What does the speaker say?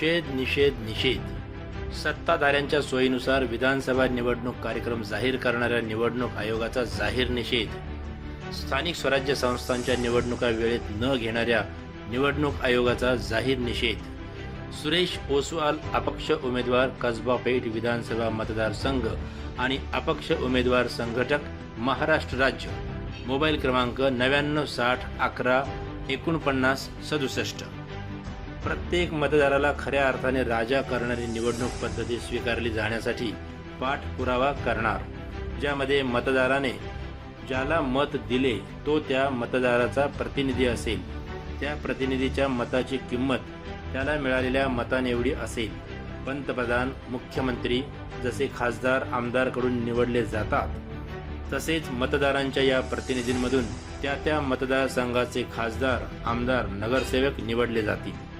निषेध निषेध सत्ताधाऱ्यांच्या सोयीनुसार विधानसभा निवडणूक कार्यक्रम जाहीर करणाऱ्या निवडणूक आयोगाचा जाहीर निषेध. स्थानिक स्वराज्य संस्थांच्या निवडणुका वेळेत न घेणाऱ्या निवडणूक आयोगाचा जाहीर निषेध. सुरेश ओसवाल अपक्ष उमेदवार कसबा पेठ विधानसभा मतदारसंघ आणि अपक्ष उमेदवार संघटक महाराष्ट्र राज्य. मोबाईल क्रमांक नव्याण्णव साठ अकरा एकोणपन्नास सदुसष्ट. प्रत्येक मतदाराला खऱ्या अर्थाने राजा करणारी निवडणूक पद्धती स्वीकारली जाण्यासाठी पाठपुरावा करणार ज्यामध्ये मतदाराने ज्याला मत दिले तो त्या मतदाराचा प्रतिनिधी असेल. त्या प्रतिनिधीच्या मताची किंमत त्याला मिळालेल्या मतानेवढी असेल. पंतप्रधान मुख्यमंत्री जसे खासदार आमदारकडून निवडले जातात तसेच मतदारांच्या या प्रतिनिधींमधून त्या त्या मतदारसंघाचे खासदार आमदार नगरसेवक निवडले जातील.